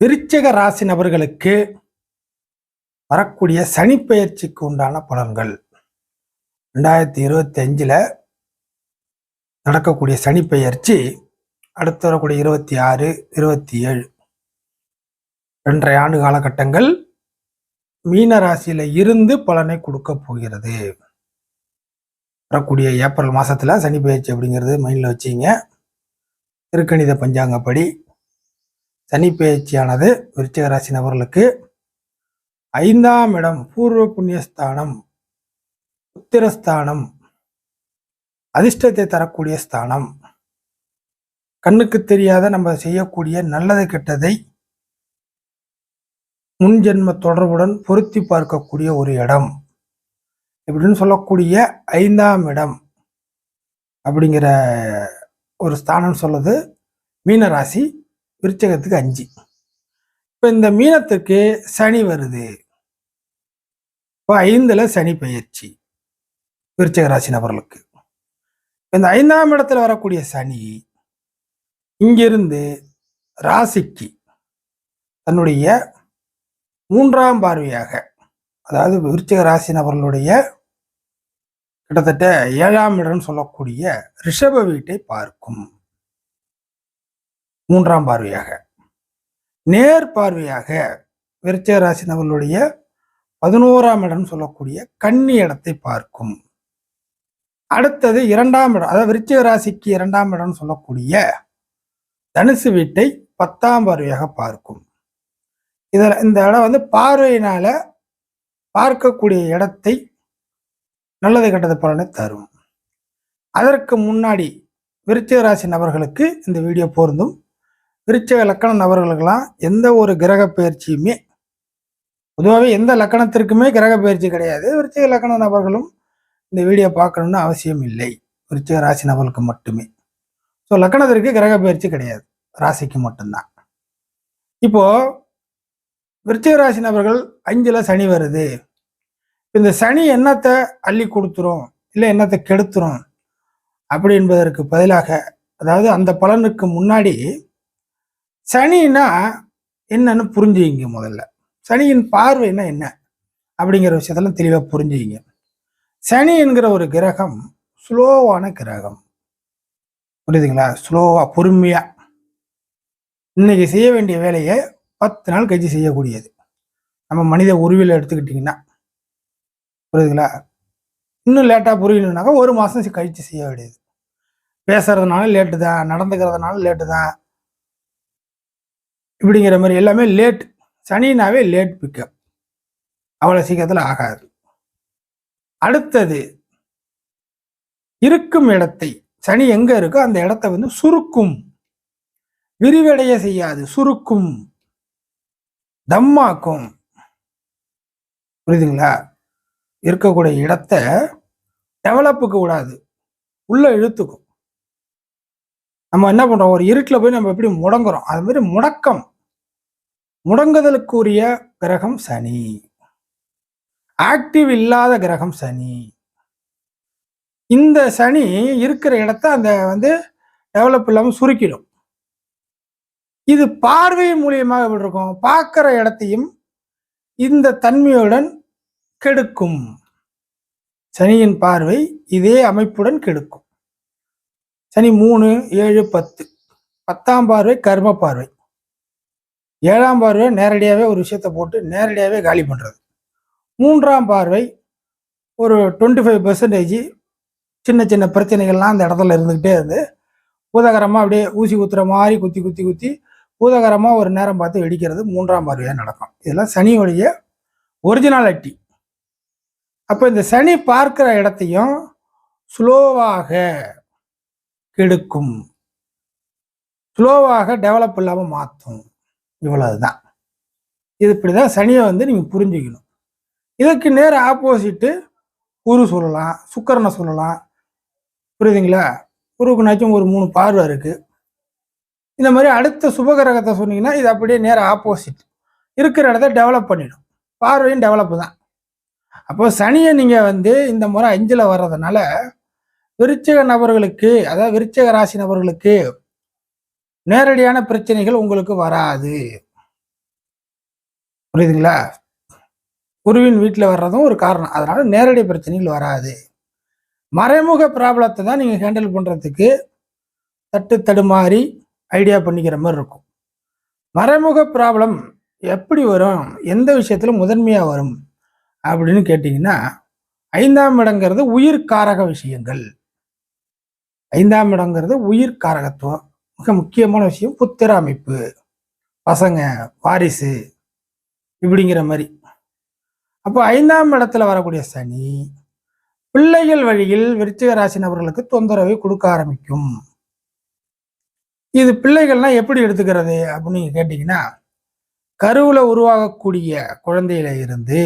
விருச்சக ராசி நபர்களுக்கு வரக்கூடிய சனிப்பெயர்ச்சிக்கு உண்டான பலன்கள். ரெண்டாயிரத்தி இருபத்தி அஞ்சில் நடக்கக்கூடிய சனிப்பெயர்ச்சி அடுத்து வரக்கூடிய இருபத்தி ஆறு இருபத்தி ஏழு. ரெண்டரை ஆண்டு காலகட்டங்கள் மீன ராசியில் இருந்து பலனை கொடுக்க போகிறது. வரக்கூடிய ஏப்ரல் மாதத்தில் சனிப்பெயர்ச்சி அப்படிங்கிறது மைண்டில் வச்சிங்க. திருக்கணித பஞ்சாங்கப்படி சனி பயிற்சியானது விருச்சிக ராசி நபர்களுக்கு ஐந்தாம் இடம் பூர்வ புண்ணியஸ்தானம் உத்திரஸ்தானம் அதிர்ஷ்டத்தை தரக்கூடிய ஸ்தானம். கண்ணுக்கு தெரியாத நம்ம செய்யக்கூடிய நல்லது கெட்டதை முன்ஜென்ம தொடர்புடன் பொருத்தி பார்க்கக்கூடிய ஒரு இடம். இப்படின்னு சொல்லக்கூடிய ஐந்தாம் இடம் அப்படிங்கிற ஒரு ஸ்தானம் சொல்லுது மீனராசி. விருச்சகத்துக்கு அஞ்சு. இப்போ இந்த மீனத்துக்கு சனி வருது. இப்போ ஐந்தில் சனி பயிற்சி விருச்சக ராசி நபர்களுக்கு. இந்த ஐந்தாம் இடத்துல வரக்கூடிய சனி இங்கிருந்து ராசிக்கு தன்னுடைய மூன்றாம் பார்வையாக அதாவது விருச்சிக ராசி நபர்களுடைய கிட்டத்தட்ட ஏழாம் இடம்னு சொல்லக்கூடிய ரிஷப வீட்டை பார்க்கும். மூன்றாம் பார்வையாக. நேர் பார்வையாக விருச்சிக ராசி நபர்களுடைய பதினோராம் இடம் சொல்லக்கூடிய கன்னி இடத்தை பார்க்கும். அடுத்தது இரண்டாம் இடம் அதாவது விருச்சிக ராசிக்கு இரண்டாம் இடம் சொல்லக்கூடிய தனுசு வீட்டை பத்தாம் பார்வையாக பார்க்கும். இதில் இந்த இடம் வந்து பார்வையினால பார்க்கக்கூடிய இடத்தை நல்லது கெட்டது பலனை தரும். அதற்கு முன்னாடி விருச்சிக ராசி நபர்களுக்கு இந்த வீடியோ பொருந்தும். விருச்சிக லக்கண நபர்களுக்கெல்லாம் எந்த ஒரு கிரக பயிற்சியுமே பொதுவாகவே எந்த லக்கணத்திற்குமே கிரக பயிற்சி கிடையாது. விருச்சிக லக்கண நபர்களும் இந்த வீடியோ பார்க்கணும்னு அவசியம் இல்லை. விருச்சிக ராசி நபர்களுக்கு மட்டுமே. ஸோ லக்கணத்திற்கு கிரக பயிற்சி கிடையாது. ராசிக்கு மட்டும்தான். இப்போது விருச்சிக ராசி நபர்கள் அஞ்சில் சனி வருது. இந்த சனி என்னத்தை அள்ளி கொடுத்துரும் இல்லை என்னத்தை கெடுத்துரும் அப்படி என்பதற்கு பதிலாக அதாவது அந்த பலனுக்கு முன்னாடி சனின்னா என்னன்னு புரிஞ்சுங்க முதல்ல. சனியின் பார்வைன்னா என்ன? அப்படிங்கிற விஷயத்தெல்லாம் தெளிவாக புரிஞ்சுங்க சனி என்கிற ஒரு கிரகம் ஸ்லோவான கிரகம். புரியுதுங்களா? ஸ்லோவாக பொறுமையாக இன்னைக்கு செய்ய வேண்டிய வேலையை பத்து நாள் கழிச்சு செய்யக்கூடியது. நம்ம மனித உருவில் எடுத்துக்கிட்டிங்கன்னா. புரியுதுங்களா? இன்னும் லேட்டாக புரியணுன்னாக்கா ஒரு மாதம் கழித்து செய்ய வேண்டியது. பேசுறதுனால லேட்டு தான் நடந்துக்கிறதுனால லேட்டு தான் இப்படிங்கிற மாதிரி எல்லாமே லேட் சனினாவே லேட் பிக்கப் அவ்வளோ சீக்கிரத்தில் ஆகாது. அடுத்தது இருக்கும் இடத்தை சனி எங்கே இருக்கோ அந்த இடத்த வந்து சுருக்கும். விரிவடைய செய்யாது சுருக்கும். தம்மாக்கும். புரியுதுங்களா? இருக்கக்கூடிய இடத்த டெவலப்புக்கு விடாது உள்ள இழுத்துக்கும். நம்ம என்ன பண்றோம்? ஒரு இருட்டில் போய் நம்ம எப்படி முடங்குறோம்? அது மாதிரி முடக்கம். முடங்குதலுக்குரிய கிரகம் சனி. ஆக்டிவ் இல்லாத கிரகம் சனி. இந்த சனி இருக்கிற இடத்த அந்த வந்து டெவலப் இல்லாமல் சுருக்கிடும். இது பார்வை மூலியமாக எப்படி இருக்கும்? பார்க்குற இடத்தையும் இந்த தன்மையுடன் கெடுக்கும். சனியின் பார்வை இதே அமைப்புடன் கெடுக்கும். சனி மூணு ஏழு பத்து. பத்தாம் பார்வை கர்ம பார்வை. ஏழாம் பார்வை நேரடியாகவே ஒரு விஷயத்தை போட்டு நேரடியாகவே காலி பண்ணுறது மூன்றாம் பார்வை ஒரு டுவெண்ட்டி ஃபைவ் பர்சன்டேஜ் சின்ன சின்ன பிரச்சனைகள்லாம் அந்த இடத்துல இருந்துக்கிட்டே இருந்து பூதகரமாக அப்படியே ஊசி குத்துற மாதிரி குத்தி குத்தி குத்தி பூதகரமாக ஒரு நேரம் பார்த்து வெடிக்கிறது மூன்றாம் பார்வையாக நடக்கும். இதெல்லாம் சனியோடைய ஒரிஜினாலிட்டி அப்போ இந்த சனி பார்க்குற இடத்தையும் ஸ்லோவாக கெடுக்கும். ஸ்லோவாக டெவலப் இல்லாமல் மாற்றும் இவ்வளவுதான். இது இப்படி தான் சனியை வந்து நீங்கள் புரிஞ்சுக்கணும். இதுக்கு நேர ஆப்போசிட்டு குரு சொல்லலாம் சுக்கரனை சொல்லலாம். புரியுதுங்களா? குருக்குனாச்சும் ஒரு மூணு பார்வை இருக்குது இந்த மாதிரி அடுத்த சுபகிரகத்தை சொன்னீங்கன்னா இது அப்படியே நேர ஆப்போசிட் இருக்கிற இடத்த டெவலப் பண்ணிடும். பார்வையும் டெவலப் தான். அப்போ சனியை நீங்கள் வந்து இந்த முறை அஞ்சில் வர்றதுனால விருச்சிக நபர்களுக்கு அதாவது விருச்சிக ராசி நபர்களுக்கு நேரடியான பிரச்சனைகள் உங்களுக்கு வராது. புரியுதுங்களா? குருவின் வீட்டில் வர்றதும் ஒரு காரணம். அதனால நேரடி பிரச்சனைகள் வராது. மறைமுக ப்ராப்ளத்தை தான் நீங்கள் ஹேண்டில் பண்ணுறதுக்கு தட்டு தடுமாறி ஐடியா பண்ணிக்கிற மாதிரி இருக்கும். மறைமுக ப்ராப்ளம் எப்படி வரும்? எந்த விஷயத்தில் முதன்மையாக வரும்? அப்படின்னு கேட்டிங்கன்னா ஐந்தாம் இடங்கிறது உயிர் காரக விஷயங்கள். ஐந்தாம் இடங்கிறது உயிர் காரகத்துவம். மிக முக்கியமான விஷயம் புத்திர அமைப்பு. பசங்க வாரிசு இப்படிங்கிற மாதிரி. அப்போ ஐந்தாம் இடத்துல வரக்கூடிய சனி பிள்ளைகள் வழியில் விருச்சிக ராசி நபர்களுக்கு தொந்தரவை கொடுக்க ஆரம்பிக்கும். இது பிள்ளைகள்னா எப்படி எடுத்துக்கிறது அப்படின்னு கேட்டிங்கன்னா கருவில் உருவாகக்கூடிய குழந்தையில இருந்து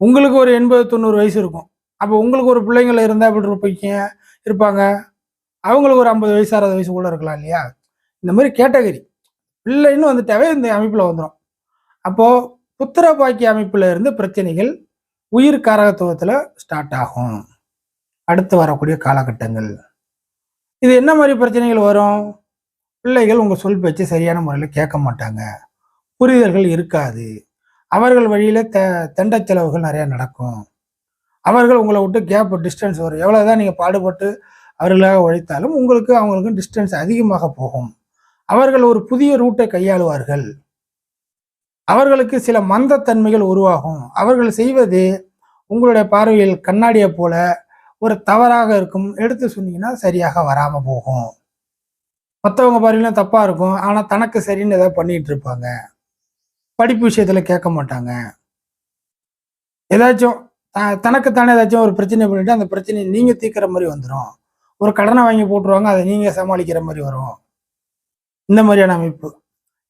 உங்களுக்கு ஒரு எண்பது தொண்ணூறு வயசு இருக்கும். அப்போ உங்களுக்கு ஒரு பிள்ளைங்கள இருந்தால் எப்படி இருப்பீங்க? இருப்பாங்க? அவங்களுக்கு ஒரு ஐம்பது வயசு அறுபது வயசு இருக்கலாம் இல்லையா? இந்த மாதிரி கேட்டகரி. பிள்ளைன்னு வந்துட்டாவே இந்த அமைப்பில் வந்துடும் அப்போது புத்திர பாக்கிய அமைப்பில் இருந்து பிரச்சனைகள் உயிர் காரகத்துவத்தில் ஸ்டார்ட் ஆகும். அடுத்து வரக்கூடிய காலகட்டங்கள். இது என்ன மாதிரி பிரச்சனைகள் வரும்? பிள்ளைகள் உங்கள் சொல் பேச்சு சரியான முறையில் கேட்க மாட்டாங்க. புரிதல்கள் இருக்காது. அவர்கள் வழியில் த தண்ட செலவுகள் நிறையா நடக்கும். அவர்கள் உங்களை விட்டு கேப் டிஸ்டன்ஸ் வரும். எவ்வளோதான் நீங்கள் பாடுபட்டு அவர்களாக உழைத்தாலும் உங்களுக்கு அவங்களுக்கும் டிஸ்டன்ஸ் அதிகமாக போகும். அவர்கள் ஒரு புதிய ரூட்டை கையாளுவார்கள். அவர்களுக்கு சில மந்தத்தன்மைகள் உருவாகும். அவர்கள் செய்வது உங்களுடைய பார்வையில் கண்ணாடியை போல ஒரு தவறாக இருக்கும். எடுத்து சொன்னீங்கன்னா சரியாக வராமல் போகும். மற்றவங்க பார்வையிலும் தப்பாக இருக்கும். ஆனால் தனக்கு சரின்னு ஏதாவது பண்ணிட்டு இருப்பாங்க. படிப்பு விஷயத்தில் கேட்க மாட்டாங்க. ஏதாச்சும் தனக்குத்தானே ஏதாச்சும் ஒரு பிரச்சனை பண்ணிட்டு அந்த பிரச்சனையை நீங்கள் தீர்க்குற மாதிரி வந்துடும் ஒரு கடனை வாங்கி போட்டுருவாங்க அதை நீங்கள் சமாளிக்கிற மாதிரி வரும். இந்த மாதிரியான அமைப்பு.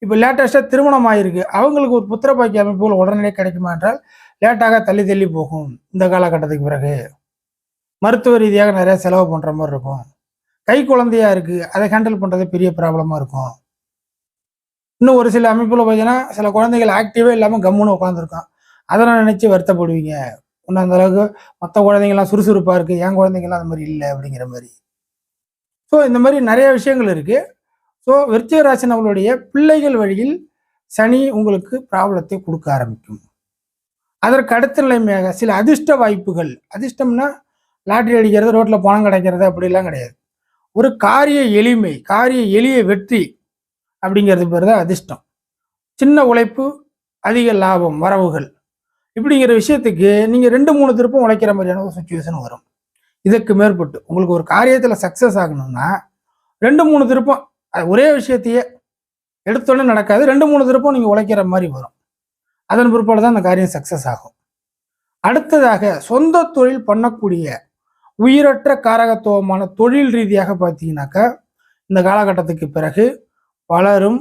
இப்போ லேட்டஸ்ட்டாக திருமணம் ஆயிருக்கு அவங்களுக்கு ஒரு புத்திர பாக்கிய அமைப்புகள் உடனடியே கிடைக்குமா என்றால் லேட்டாக தள்ளி தள்ளி போகும். இந்த காலகட்டத்துக்கு பிறகு. மருத்துவ ரீதியாக நிறையா செலவு பண்ணுற மாதிரி இருக்கும். கை குழந்தையாக இருக்குது அதை ஹேண்டில் பண்ணுறது பெரிய ப்ராப்ளமாக இருக்கும். இன்னும் ஒரு சில அமைப்பில் பார்த்தீங்கன்னா சில குழந்தைகள் ஆக்டிவாக இல்லாமல் கம்முன்னு உட்காந்துருக்கும் அதை நான் நினச்சி வருத்தப்படுவீங்க. இன்னும் அந்த அளவுக்கு மற்ற குழந்தைங்கள்லாம் சுறுசுறுப்பாக இருக்குது என் குழந்தைங்கலாம் அந்த மாதிரி இல்லை அப்படிங்கிற மாதிரி. ஸோ இந்த மாதிரி நிறைய விஷயங்கள் இருக்குது ஸோ விருச்சிக ராசி நம்மளுடைய பிள்ளைகள் வழியில் சனி உங்களுக்கு ப்ராப்ளத்தை கொடுக்க ஆரம்பிக்கும். அதற்கு அடுத்த நிலைமையாக சில அதிர்ஷ்ட வாய்ப்புகள். அதிர்ஷ்டம்னா லாட்ரி அடிக்கிறது ரோட்டில் பணம் கிடைக்கிறது அப்படிலாம் கிடையாது. ஒரு காரிய எளிமை காரிய எளிய வெற்றி அப்படிங்கிறது பேர் தான் அதிர்ஷ்டம். சின்ன உழைப்பு அதிக லாபம் வரவுகள். இப்படிங்கிற விஷயத்துக்கு நீங்கள் ரெண்டு மூணு திருப்பம் உழைக்கிற மாதிரியான ஒரு சுச்சுவேஷன் வரும். இதுக்கு மேற்பட்டு உங்களுக்கு ஒரு காரியத்தில் சக்ஸஸ் ஆகணும்னா ரெண்டு மூணு திருப்பம் அது ஒரே விஷயத்தையே எடுத்தோடனே நடக்காது. ரெண்டு மூணு திருப்பம் நீங்கள் உழைக்கிற மாதிரி வரும். அதன் பிற்பாடு தான் அந்த காரியம் சக்ஸஸ் ஆகும். அடுத்ததாக சொந்த தொழில் பண்ணக்கூடிய உயிரற்ற காரகத்துவமான தொழில் ரீதியாக பார்த்தீங்கன்னாக்கா இந்த காலகட்டத்துக்கு பிறகு பலரும்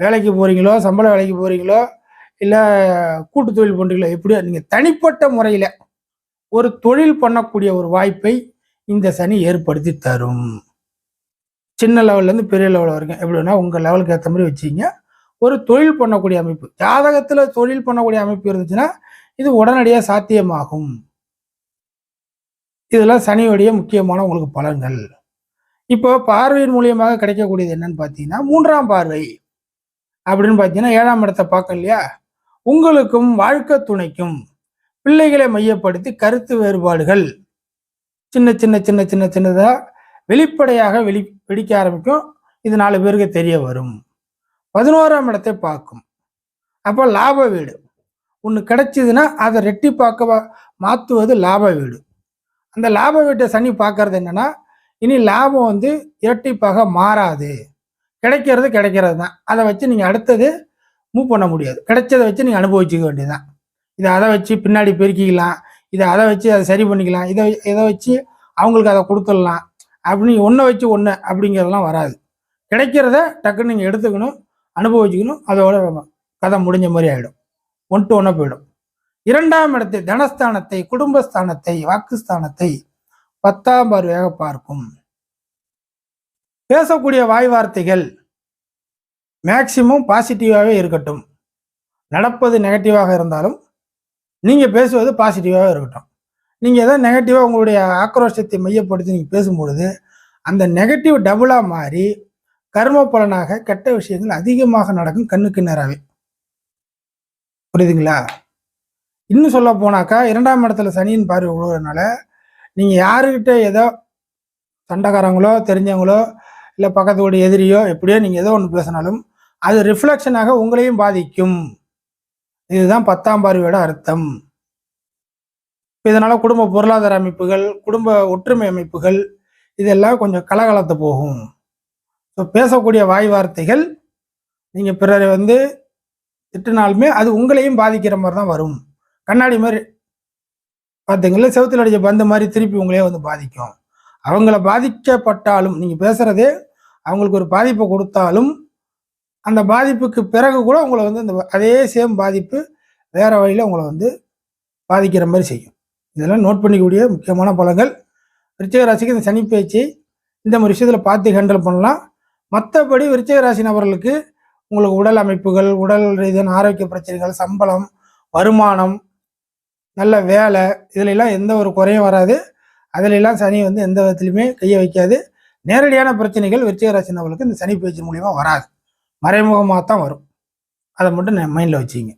வேலைக்கு போகிறீங்களோ சம்பள வேலைக்கு போகிறீங்களோ இல்லை கூட்டு தொழில் பண்ணுறீங்களோ எப்படியோ நீங்கள் தனிப்பட்ட முறையில் ஒரு தொழில் பண்ணக்கூடிய ஒரு வாய்ப்பை இந்த சனி ஏற்படுத்தி தரும். சின்ன லெவல்லேருந்து பெரிய லெவல் வரைக்கும். எப்படின்னா உங்கள் லெவலுக்கு ஏற்ற மாதிரி வச்சிங்க ஒரு தொழில் பண்ணக்கூடிய அமைப்பு. ஜாதகத்தில் தொழில் பண்ணக்கூடிய அமைப்பு இருந்துச்சுன்னா இது உடனடியாக சாத்தியமாகும். இதெல்லாம் சனியுடைய முக்கியமான உங்களுக்கு பலன்கள். இப்போ பார்வையின் மூலியமாக கிடைக்கக்கூடியது என்னன்னு பார்த்தீங்கன்னா மூன்றாம் பார்வை. அப்படின்னு பார்த்தீங்கன்னா ஏழாம் இடத்தை பார்க்க இல்லையா உங்களுக்கும் வாழ்க்கை துணைக்கும் பிள்ளைகளை மையப்படுத்தி கருத்து வேறுபாடுகள். சின்ன சின்ன சின்ன சின்ன சின்னதாக வெளிப்படையாக வெளி வெடிக்க ஆரம்பிக்கும். இது நாலு பேருக்கு தெரிய வரும். பதினோராம் இடத்தை பார்க்கும். அப்போ லாப வீடு. ஒன்று கிடைச்சிதுன்னா அதை ரெட்டி பார்க்க மாற்றுவது லாப வீடு. அந்த லாப வீட்டை சனி பார்க்கறது என்னென்னா இனி லாபம் வந்து இரட்டிப்பாக மாறாது. கிடைக்கிறது கிடைக்கிறது தான் அதை வச்சு நீங்கள் அடுத்தது மூவ் பண்ண முடியாது. கிடைச்சதை வச்சு நீங்கள் அனுபவிச்சுக்க வேண்டியதுதான். இதை அதை வச்சு பின்னாடி பெருக்கிக்கலாம். இதை அதை வச்சு அதை சரி பண்ணிக்கலாம். இதை இதை வச்சு அவங்களுக்கு அதை கொடுத்துடலாம். அப்படின்னு ஒன்றை வச்சு ஒன்று அப்படிங்கிறதெல்லாம் வராது. கிடைக்கிறத டக்குன்னு நீங்கள் எடுத்துக்கணும் அனுபவிச்சுக்கணும் அதோட கதை முடிஞ்ச மாதிரி ஆகிடும் ஒன் டு ஒன்னாக போயிடும். இரண்டாம் இடத்தை தனஸ்தானத்தை குடும்பஸ்தானத்தை வாக்குஸ்தானத்தை பத்தாம் பார்வையாக பார்க்கும். பேசக்கூடிய வாய் வார்த்தைகள் மேக்சிமம் பாசிட்டிவாகவே இருக்கட்டும். நடப்பது நெகட்டிவாக இருந்தாலும் நீங்கள் பேசுவது பாசிட்டிவாக இருக்கட்டும். நீங்கள் எதாவது நெகட்டிவாக உங்களுடைய ஆக்ரோஷத்தை மையப்படுத்தி நீங்கள் பேசும்பொழுது அந்த நெகட்டிவ் டபுளாக மாறி கர்ம பலனாக கெட்ட விஷயங்கள் அதிகமாக நடக்கும் கண்ணுக்கு நேராகவே புரியுதுங்களா? இன்னும் சொல்ல போனாக்கா இரண்டாம் இடத்துல சனியின் பார்வை விழுவதுனால நீங்கள் யாருக்கிட்ட ஏதோ சண்டைக்காரங்களோ தெரிஞ்சவங்களோ இல்லை பக்கத்து எதிரியோ எப்படியோ நீங்கள் ஏதோ ஒன்று பேசினாலும் அது ரிஃப்ளெக்ஷனாக உங்களையும் பாதிக்கும். இதுதான் பத்தாம் பார்வையோட அர்த்தம். இதனால குடும்ப பொருளாதார அமைப்புகள் குடும்ப ஒற்றுமை அமைப்புகள் இதெல்லாம் கொஞ்சம் கலகலத்து போகும். ஸோ பேசக்கூடிய வாய் வார்த்தைகள் நீங்கள் பிறரை வந்து திட்டினாலுமே அது உங்களையும் பாதிக்கிற மாதிரி தான் வரும். கண்ணாடி மாதிரி பார்த்தீங்களா செவத்தில் அடிச்ச பந்து மாதிரி திருப்பி உங்களே வந்து பாதிக்கும். அவங்கள பாதிக்கப்பட்டாலும் நீங்கள் பேசுகிறதே அவங்களுக்கு ஒரு பாதிப்பை கொடுத்தாலும் அந்த பாதிப்புக்கு பிறகு கூட உங்களை வந்து அந்த அதே சேம் பாதிப்பு வேறு வழியில் உங்களை வந்து பாதிக்கிற மாதிரி செய்யும். இதெல்லாம் நோட் பண்ணிக்கக்கூடிய முக்கியமான பலங்கள் விருச்சிக ராசிக்கு இந்த சனி பேச்சு இந்த மாதிரி விஷயத்தில் பார்த்து ஹேண்டில் பண்ணலாம். மற்றபடி விருச்சிக ராசி நபர்களுக்கு உங்களுக்கு உடல் அமைப்புகள் உடல் ரீதியான ஆரோக்கிய பிரச்சனைகள் சம்பளம் வருமானம் நல்ல வேலை இதிலெல்லாம் எந்த ஒரு குறையும் வராது. அதிலெல்லாம் சனி வந்து எந்த விதத்துலையுமே கையை வைக்காது. நேரடியான பிரச்சனைகள் விருச்சிக ராசி நபர்களுக்கு இந்த சனி பேச்சு மூலியமாக வராது. மறைமுகமாக தான் வரும். அதை மட்டும் மைண்டில் வச்சுங்க